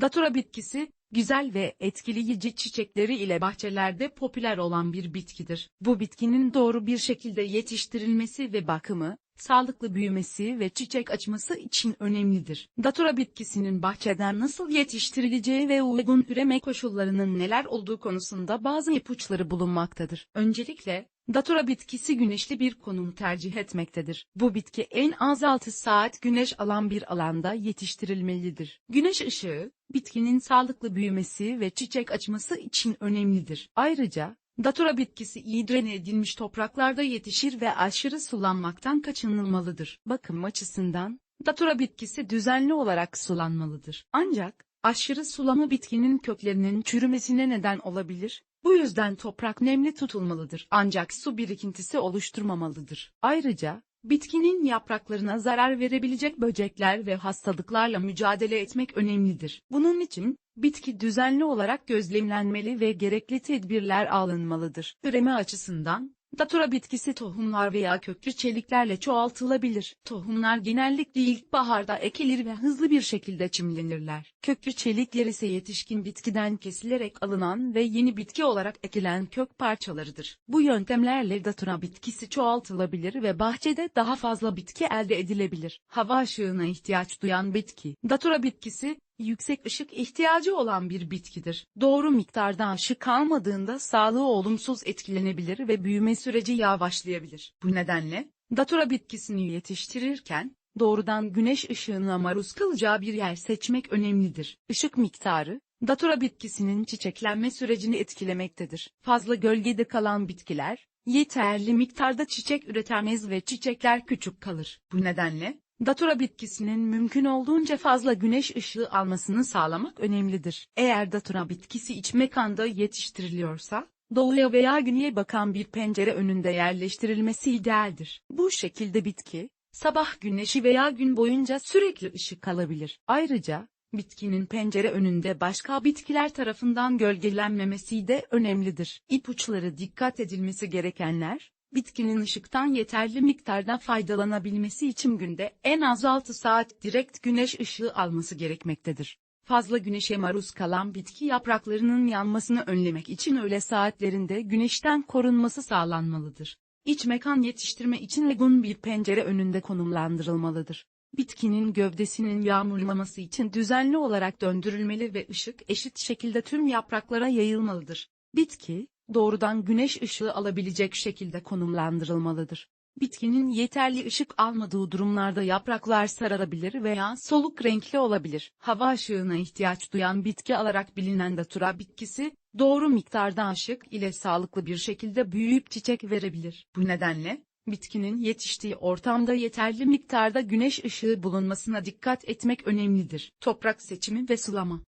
Datura bitkisi, güzel ve etkileyici çiçekleri ile bahçelerde popüler olan bir bitkidir. Bu bitkinin doğru bir şekilde yetiştirilmesi ve bakımı, sağlıklı büyümesi ve çiçek açması için önemlidir. Datura bitkisinin bahçeden nasıl yetiştirileceği ve uygun üreme koşullarının neler olduğu konusunda bazı ipuçları bulunmaktadır. Öncelikle, Datura bitkisi güneşli bir konum tercih etmektedir. Bu bitki en az 6 saat güneş alan bir alanda yetiştirilmelidir. Güneş ışığı, bitkinin sağlıklı büyümesi ve çiçek açması için önemlidir. Ayrıca, Datura bitkisi iyi drene edilmiş topraklarda yetişir ve aşırı sulanmaktan kaçınılmalıdır. Bakım açısından, Datura bitkisi düzenli olarak sulanmalıdır. Ancak, aşırı sulama bitkinin köklerinin çürümesine neden olabilir. Bu yüzden toprak nemli tutulmalıdır. Ancak su birikintisi oluşturmamalıdır. Ayrıca, bitkinin yapraklarına zarar verebilecek böcekler ve hastalıklarla mücadele etmek önemlidir. Bunun için, bitki düzenli olarak gözlemlenmeli ve gerekli tedbirler alınmalıdır. Üreme açısından, Datura bitkisi tohumlar veya köklü çeliklerle çoğaltılabilir. Tohumlar genellikle ilkbaharda ekilir ve hızlı bir şekilde çimlenirler. Köklü çelikler ise yetişkin bitkiden kesilerek alınan ve yeni bitki olarak ekilen kök parçalarıdır. Bu yöntemlerle Datura bitkisi çoğaltılabilir ve bahçede daha fazla bitki elde edilebilir. Hava ışığına ihtiyaç duyan bitki. Datura bitkisi, yüksek ışık ihtiyacı olan bir bitkidir. Doğru miktarda ışık almadığında sağlığı olumsuz etkilenebilir ve büyüme süreci yavaşlayabilir. Bu nedenle, datura bitkisini yetiştirirken, doğrudan güneş ışığına maruz kalacağı bir yer seçmek önemlidir. Işık miktarı, datura bitkisinin çiçeklenme sürecini etkilemektedir. Fazla gölgede kalan bitkiler, yeterli miktarda çiçek üretemez ve çiçekler küçük kalır. Bu nedenle, Datura bitkisinin mümkün olduğunca fazla güneş ışığı almasını sağlamak önemlidir. Eğer datura bitkisi iç mekanda yetiştiriliyorsa, doğuya veya güneye bakan bir pencere önünde yerleştirilmesi idealdir. Bu şekilde bitki, sabah güneşi veya gün boyunca sürekli ışık alabilir. Ayrıca, bitkinin pencere önünde başka bitkiler tarafından gölgelenmemesi de önemlidir. İpuçları dikkat edilmesi gerekenler, bitkinin ışıktan yeterli miktarda faydalanabilmesi için günde en az 6 saat direkt güneş ışığı alması gerekmektedir. Fazla güneşe maruz kalan bitki yapraklarının yanmasını önlemek için öğle saatlerinde güneşten korunması sağlanmalıdır. İç mekan yetiştirme için uygun bir pencere önünde konumlandırılmalıdır. Bitkinin gövdesinin yağmurlaması için düzenli olarak döndürülmeli ve ışık eşit şekilde tüm yapraklara yayılmalıdır. Bitki, doğrudan güneş ışığı alabilecek şekilde konumlandırılmalıdır. Bitkinin yeterli ışık almadığı durumlarda yapraklar sararabilir veya soluk renkli olabilir. Hava ışığına ihtiyaç duyan bitki alarak bilinen datura bitkisi, doğru miktarda ışık ile sağlıklı bir şekilde büyüyüp çiçek verebilir. Bu nedenle, bitkinin yetiştiği ortamda yeterli miktarda güneş ışığı bulunmasına dikkat etmek önemlidir. Toprak seçimi ve sulama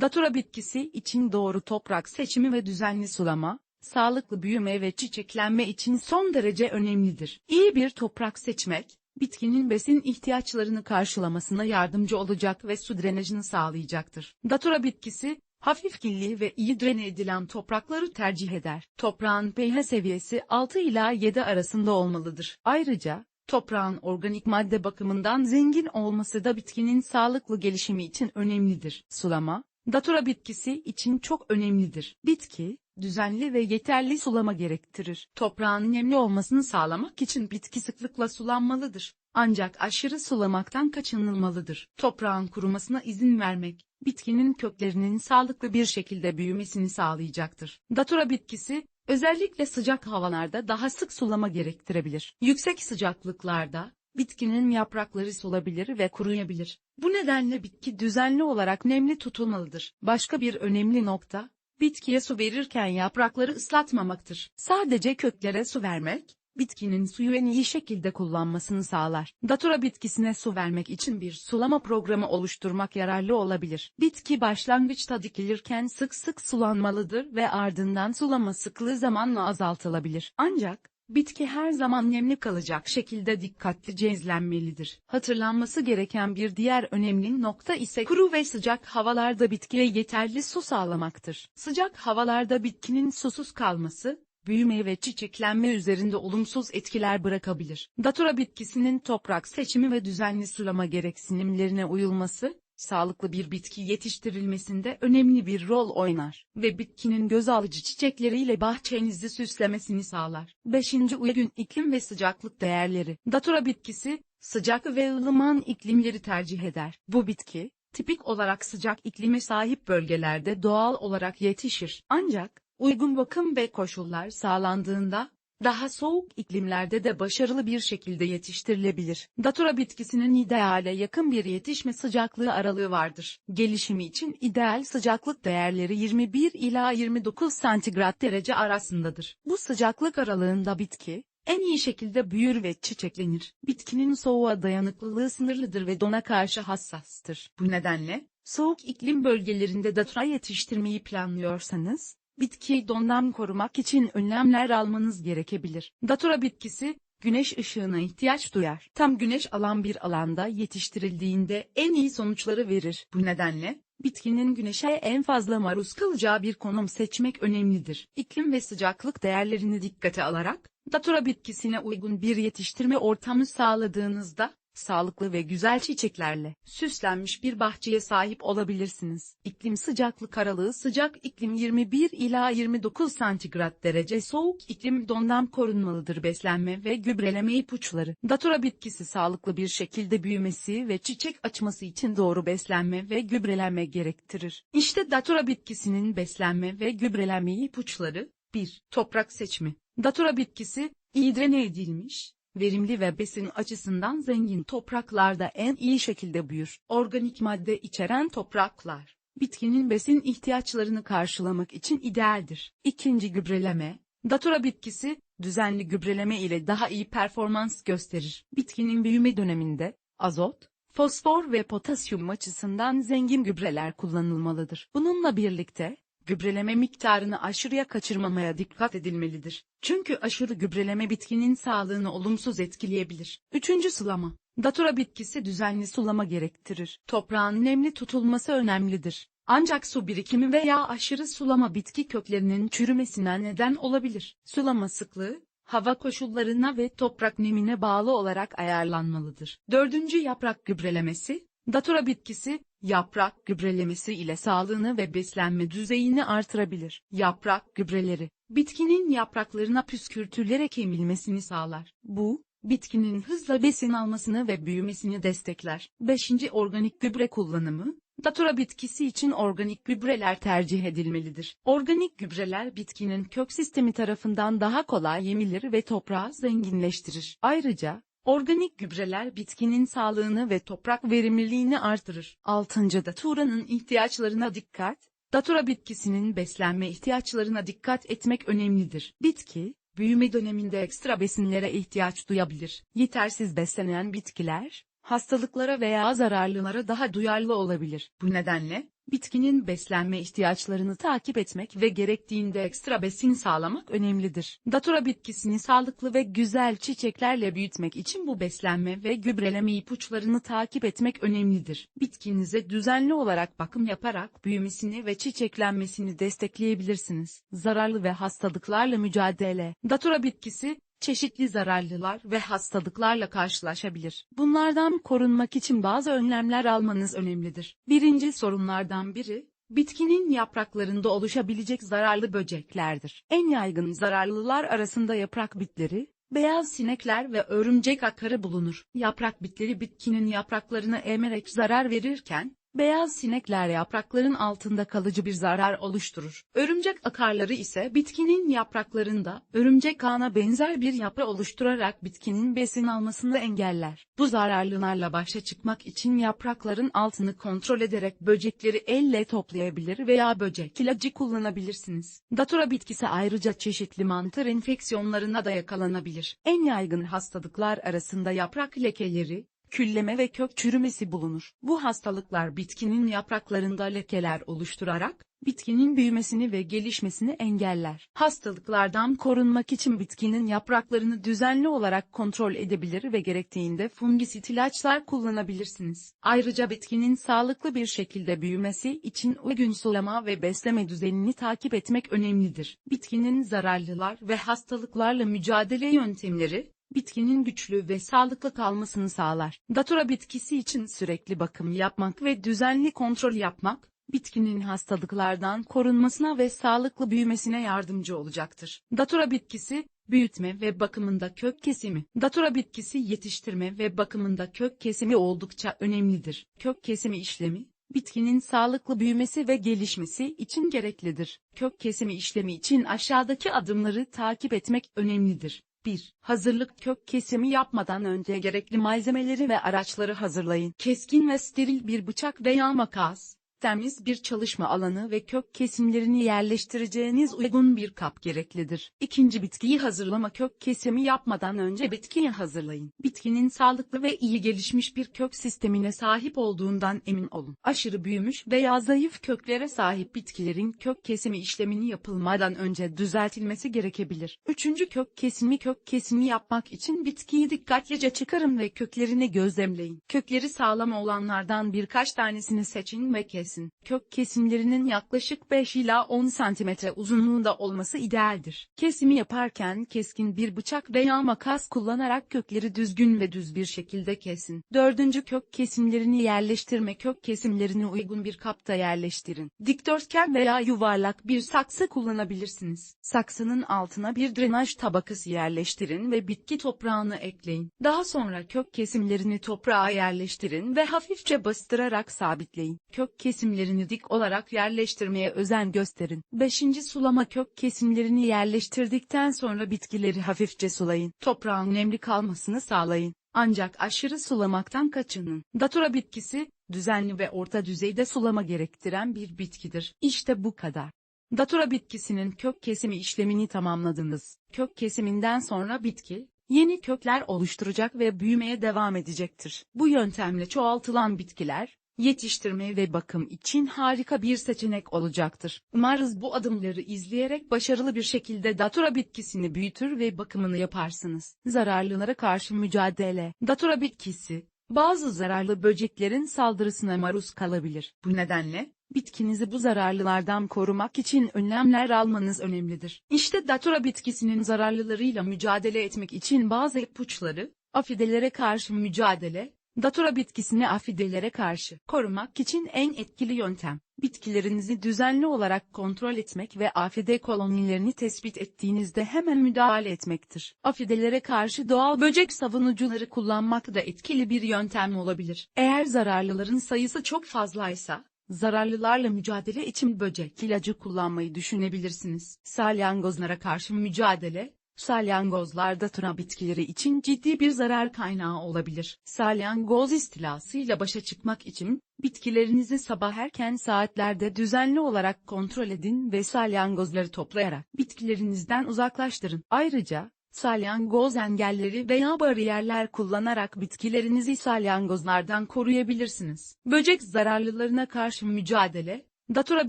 Datura bitkisi için doğru toprak seçimi ve düzenli sulama, sağlıklı büyüme ve çiçeklenme için son derece önemlidir. İyi bir toprak seçmek, bitkinin besin ihtiyaçlarını karşılamasına yardımcı olacak ve su drenajını sağlayacaktır. Datura bitkisi, hafif killi ve iyi drene edilen toprakları tercih eder. Toprağın pH seviyesi 6 ila 7 arasında olmalıdır. Ayrıca, toprağın organik madde bakımından zengin olması da bitkinin sağlıklı gelişimi için önemlidir. Sulama, Datura bitkisi için çok önemlidir. Bitki, düzenli ve yeterli sulama gerektirir. Toprağın nemli olmasını sağlamak için bitki sıklıkla sulanmalıdır. Ancak aşırı sulamaktan kaçınılmalıdır. Toprağın kurumasına izin vermek, bitkinin köklerinin sağlıklı bir şekilde büyümesini sağlayacaktır. Datura bitkisi, özellikle sıcak havalarda daha sık sulama gerektirebilir. Yüksek sıcaklıklarda, bitkinin yaprakları solabilir ve kuruyabilir. Bu nedenle bitki düzenli olarak nemli tutulmalıdır. Başka bir önemli nokta, bitkiye su verirken yaprakları ıslatmamaktır. Sadece köklere su vermek, bitkinin suyu en iyi şekilde kullanmasını sağlar. Datura bitkisine su vermek için bir sulama programı oluşturmak yararlı olabilir. Bitki başlangıçta dikilirken sık sık sulanmalıdır ve ardından sulama sıklığı zamanla azaltılabilir. Ancak, Bitki her zaman nemli kalacak şekilde dikkatlice izlenmelidir. Hatırlanması gereken bir diğer önemli nokta ise kuru ve sıcak havalarda bitkiye yeterli su sağlamaktır. Sıcak havalarda bitkinin susuz kalması, büyüme ve çiçeklenme üzerinde olumsuz etkiler bırakabilir. Datura bitkisinin toprak seçimi ve düzenli sulama gereksinimlerine uyulması, sağlıklı bir bitki yetiştirilmesinde önemli bir rol oynar ve bitkinin göz alıcı çiçekleriyle bahçenizi süslemesini sağlar. 5. Uygun iklim ve sıcaklık değerleri. Datura bitkisi, sıcak ve ılıman iklimleri tercih eder. Bu bitki, tipik olarak sıcak iklime sahip bölgelerde doğal olarak yetişir. Ancak, uygun bakım ve koşullar sağlandığında, daha soğuk iklimlerde de başarılı bir şekilde yetiştirilebilir. Datura bitkisinin ideale yakın bir yetişme sıcaklığı aralığı vardır. Gelişimi için ideal sıcaklık değerleri 21 ila 29 santigrat derece arasındadır. Bu sıcaklık aralığında bitki, en iyi şekilde büyür ve çiçeklenir. Bitkinin soğuğa dayanıklılığı sınırlıdır ve dona karşı hassastır. Bu nedenle, soğuk iklim bölgelerinde datura yetiştirmeyi planlıyorsanız, bitkiyi dondan korumak için önlemler almanız gerekebilir. Datura bitkisi, güneş ışığına ihtiyaç duyar. Tam güneş alan bir alanda yetiştirildiğinde en iyi sonuçları verir. Bu nedenle, bitkinin güneşe en fazla maruz kalacağı bir konum seçmek önemlidir. İklim ve sıcaklık değerlerini dikkate alarak, datura bitkisine uygun bir yetiştirme ortamı sağladığınızda, sağlıklı ve güzel çiçeklerle süslenmiş bir bahçeye sahip olabilirsiniz. İklim sıcaklık aralığı sıcak iklim 21 ila 29 santigrat derece soğuk iklim dondan korunmalıdır beslenme ve gübreleme ipuçları. Datura bitkisi sağlıklı bir şekilde büyümesi ve çiçek açması için doğru beslenme ve gübreleme gerektirir. İşte datura bitkisinin beslenme ve gübreleme ipuçları 1. Toprak seçimi. Datura bitkisi, iyi drene edilmiş, verimli ve besin açısından zengin topraklarda en iyi şekilde büyür. Organik madde içeren topraklar, bitkinin besin ihtiyaçlarını karşılamak için idealdir. İkinci gübreleme, datura bitkisi, düzenli gübreleme ile daha iyi performans gösterir. Bitkinin büyüme döneminde, azot, fosfor ve potasyum açısından zengin gübreler kullanılmalıdır. Bununla birlikte, gübreleme miktarını aşırıya kaçırmamaya dikkat edilmelidir. Çünkü aşırı gübreleme bitkinin sağlığını olumsuz etkileyebilir. Üçüncü sulama. Datura bitkisi düzenli sulama gerektirir. Toprağın nemli tutulması önemlidir. Ancak su birikimi veya aşırı sulama bitki köklerinin çürümesine neden olabilir. Sulama sıklığı, hava koşullarına ve toprak nemine bağlı olarak ayarlanmalıdır. Dördüncü yaprak gübrelemesi, datura bitkisi, yaprak gübrelemesi ile sağlığını ve beslenme düzeyini artırabilir. Yaprak gübreleri, bitkinin yapraklarına püskürtülerek emilmesini sağlar. Bu, bitkinin hızla besin almasını ve büyümesini destekler. 5. Organik gübre kullanımı, Datura bitkisi için organik gübreler tercih edilmelidir. Organik gübreler bitkinin kök sistemi tarafından daha kolay yemilir ve toprağı zenginleştirir. Ayrıca, Organik gübreler bitkinin sağlığını ve toprak verimliliğini artırır. 6. Datura'nın ihtiyaçlarına dikkat. Datura bitkisinin beslenme ihtiyaçlarına dikkat etmek önemlidir. Bitki, büyüme döneminde ekstra besinlere ihtiyaç duyabilir. Yetersiz beslenen bitkiler, hastalıklara veya zararlılara daha duyarlı olabilir. Bu nedenle, bitkinin beslenme ihtiyaçlarını takip etmek ve gerektiğinde ekstra besin sağlamak önemlidir. Datura bitkisini sağlıklı ve güzel çiçeklerle büyütmek için bu beslenme ve gübreleme ipuçlarını takip etmek önemlidir. Bitkinize düzenli olarak bakım yaparak büyümesini ve çiçeklenmesini destekleyebilirsiniz. Zararlı ve hastalıklarla mücadele. Datura bitkisi, çeşitli zararlılar ve hastalıklarla karşılaşabilir. Bunlardan korunmak için bazı önlemler almanız önemlidir. Birinci sorunlardan biri, bitkinin yapraklarında oluşabilecek zararlı böceklerdir. En yaygın zararlılar arasında yaprak bitleri, beyaz sinekler ve örümcek akarı bulunur. Yaprak bitleri bitkinin yapraklarını emerek zarar verirken, Beyaz sinekler yaprakların altında kalıcı bir zarar oluşturur. Örümcek akarları ise bitkinin yapraklarında örümcek ağına benzer bir yapı oluşturarak bitkinin besin almasını engeller. Bu zararlılarla başa çıkmak için yaprakların altını kontrol ederek böcekleri elle toplayabilir veya böcek ilacı kullanabilirsiniz. Datura bitkisi ayrıca çeşitli mantar enfeksiyonlarına da yakalanabilir. En yaygın hastalıklar arasında yaprak lekeleri, külleme ve kök çürümesi bulunur. Bu hastalıklar bitkinin yapraklarında lekeler oluşturarak, bitkinin büyümesini ve gelişmesini engeller. Hastalıklardan korunmak için bitkinin yapraklarını düzenli olarak kontrol edebilir ve gerektiğinde fungisit ilaçlar kullanabilirsiniz. Ayrıca bitkinin sağlıklı bir şekilde büyümesi için uygun sulama ve besleme düzenini takip etmek önemlidir. Bitkinin zararlılar ve hastalıklarla mücadele yöntemleri, bitkinin güçlü ve sağlıklı kalmasını sağlar. Datura bitkisi için sürekli bakım yapmak ve düzenli kontrol yapmak, bitkinin hastalıklardan korunmasına ve sağlıklı büyümesine yardımcı olacaktır. Datura bitkisi, büyütme ve bakımında kök kesimi. Datura bitkisi yetiştirme ve bakımında kök kesimi oldukça önemlidir. Kök kesimi işlemi, bitkinin sağlıklı büyümesi ve gelişmesi için gereklidir. Kök kesimi işlemi için aşağıdaki adımları takip etmek önemlidir. 1. Hazırlık kök kesimi yapmadan önce gerekli malzemeleri ve araçları hazırlayın. Keskin ve steril bir bıçak veya makas, temiz bir çalışma alanı ve kök kesimlerini yerleştireceğiniz uygun bir kap gereklidir. İkinci bitkiyi hazırlama kök kesimi yapmadan önce bitkiyi hazırlayın. Bitkinin sağlıklı ve iyi gelişmiş bir kök sistemine sahip olduğundan emin olun. Aşırı büyümüş veya zayıf köklere sahip bitkilerin kök kesimi işlemini yapılmadan önce düzeltilmesi gerekebilir. Üçüncü kök kesimi kök kesimi yapmak için bitkiyi dikkatlice çıkarın ve köklerini gözlemleyin. Kökleri sağlam olanlardan birkaç tanesini seçin ve kesin. Kök kesimlerinin yaklaşık 5 ila 10 cm uzunluğunda olması idealdir. Kesimi yaparken keskin bir bıçak veya makas kullanarak kökleri düzgün ve düz bir şekilde kesin. Dördüncü kök kesimlerini yerleştirme kök kesimlerini uygun bir kapta yerleştirin. Dikdörtgen veya yuvarlak bir saksı kullanabilirsiniz. Saksının altına bir drenaj tabakası yerleştirin ve bitki toprağını ekleyin. Daha sonra kök kesimlerini toprağa yerleştirin ve hafifçe bastırarak sabitleyin. Kök kesimlerini dik olarak yerleştirmeye özen gösterin. 5. Sulama kök kesimlerini yerleştirdikten sonra bitkileri hafifçe sulayın. Toprağın nemli kalmasını sağlayın. Ancak aşırı sulamaktan kaçının. Datura bitkisi, düzenli ve orta düzeyde sulama gerektiren bir bitkidir. İşte bu kadar. Datura bitkisinin kök kesimi işlemini tamamladınız. Kök kesiminden sonra bitki, yeni kökler oluşturacak ve büyümeye devam edecektir. Bu yöntemle çoğaltılan bitkiler, yetiştirme ve bakım için harika bir seçenek olacaktır. Umarız bu adımları izleyerek başarılı bir şekilde datura bitkisini büyütür ve bakımını yaparsınız. Zararlılara karşı mücadele. Datura bitkisi, bazı zararlı böceklerin saldırısına maruz kalabilir. Bu nedenle, bitkinizi bu zararlılardan korumak için önlemler almanız önemlidir. İşte datura bitkisinin zararlılarıyla mücadele etmek için bazı ipuçları, afidelere karşı mücadele, Datura bitkisini afidelere karşı korumak için en etkili yöntem, bitkilerinizi düzenli olarak kontrol etmek ve afide kolonilerini tespit ettiğinizde hemen müdahale etmektir. Afidelere karşı doğal böcek savunucuları kullanmak da etkili bir yöntem olabilir. Eğer zararlıların sayısı çok fazlaysa, zararlılarla mücadele için böcek ilacı kullanmayı düşünebilirsiniz. Salyangozlara karşı mücadele, Salyangozlar datura bitkileri için ciddi bir zarar kaynağı olabilir. Salyangoz istilasıyla başa çıkmak için, bitkilerinizi sabah erken saatlerde düzenli olarak kontrol edin ve salyangozları toplayarak bitkilerinizden uzaklaştırın. Ayrıca, salyangoz engelleri veya bariyerler kullanarak bitkilerinizi salyangozlardan koruyabilirsiniz. Böcek zararlılarına karşı mücadele, datura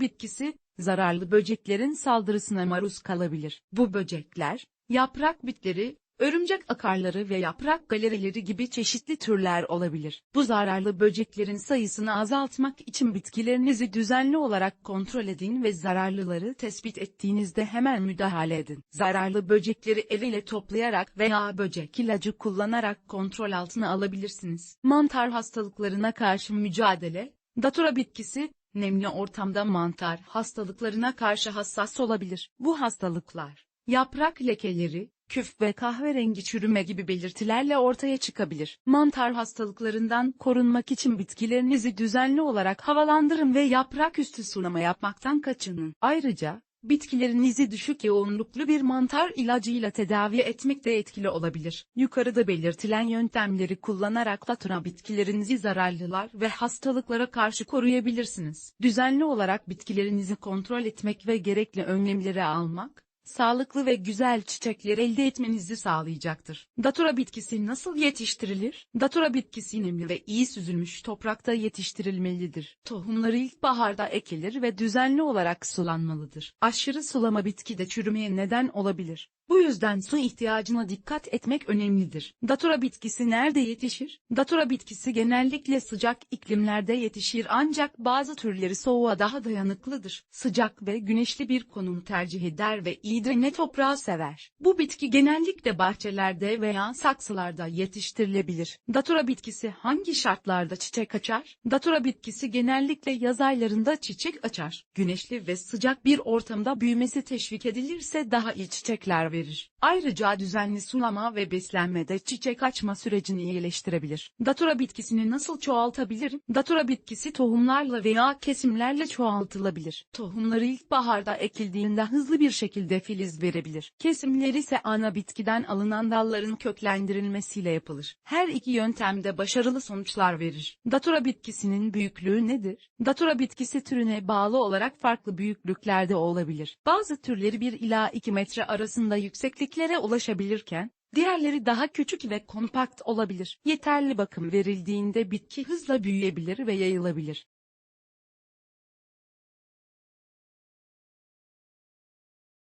bitkisi, zararlı böceklerin saldırısına maruz kalabilir. Bu böcekler, yaprak bitleri, örümcek akarları ve yaprak galerileri gibi çeşitli türler olabilir. Bu zararlı böceklerin sayısını azaltmak için bitkilerinizi düzenli olarak kontrol edin ve zararlıları tespit ettiğinizde hemen müdahale edin. Zararlı böcekleri el ile toplayarak veya böcek ilacı kullanarak kontrol altına alabilirsiniz. Mantar hastalıklarına karşı mücadele, datura bitkisi, nemli ortamda mantar hastalıklarına karşı hassas olabilir. Bu hastalıklar, yaprak lekeleri, küf ve kahverengi çürüme gibi belirtilerle ortaya çıkabilir. Mantar hastalıklarından korunmak için bitkilerinizi düzenli olarak havalandırın ve yaprak üstü sulama yapmaktan kaçının. Ayrıca, bitkilerinizi düşük yoğunluklu bir mantar ilacıyla tedavi etmek de etkili olabilir. Yukarıda belirtilen yöntemleri kullanarak datura bitkilerinizi zararlılar ve hastalıklara karşı koruyabilirsiniz. Düzenli olarak bitkilerinizi kontrol etmek ve gerekli önlemleri almak, sağlıklı ve güzel çiçekler elde etmenizi sağlayacaktır. Datura bitkisi nasıl yetiştirilir? Datura bitkisi nemli ve iyi süzülmüş toprakta yetiştirilmelidir. Tohumları ilkbaharda ekilir ve düzenli olarak sulanmalıdır. Aşırı sulama bitkide çürümeye neden olabilir. Bu yüzden su ihtiyacına dikkat etmek önemlidir. Datura bitkisi nerede yetişir? Datura bitkisi genellikle sıcak iklimlerde yetişir ancak bazı türleri soğuğa daha dayanıklıdır. Sıcak ve güneşli bir konum tercih eder ve iyi drene toprağı sever. Bu bitki genellikle bahçelerde veya saksılarda yetiştirilebilir. Datura bitkisi hangi şartlarda çiçek açar? Datura bitkisi genellikle yaz aylarında çiçek açar. Güneşli ve sıcak bir ortamda büyümesi teşvik edilirse daha iyi çiçekler verir. Ayrıca düzenli sulama ve beslenmede çiçek açma sürecini iyileştirebilir. Datura bitkisini nasıl çoğaltabilirim? Datura bitkisi tohumlarla veya kesimlerle çoğaltılabilir. Tohumları ilkbaharda ekildiğinde hızlı bir şekilde filiz verebilir. Kesimler ise ana bitkiden alınan dalların köklendirilmesiyle yapılır. Her iki yöntemde başarılı sonuçlar verir. Datura bitkisinin büyüklüğü nedir? Datura bitkisi türüne bağlı olarak farklı büyüklüklerde olabilir. Bazı türleri 1 ila 2 metre arasında yüksekliklere ulaşabilirken, Diğerleri daha küçük ve kompakt olabilir. Yeterli bakım verildiğinde bitki hızla büyüyebilir ve yayılabilir.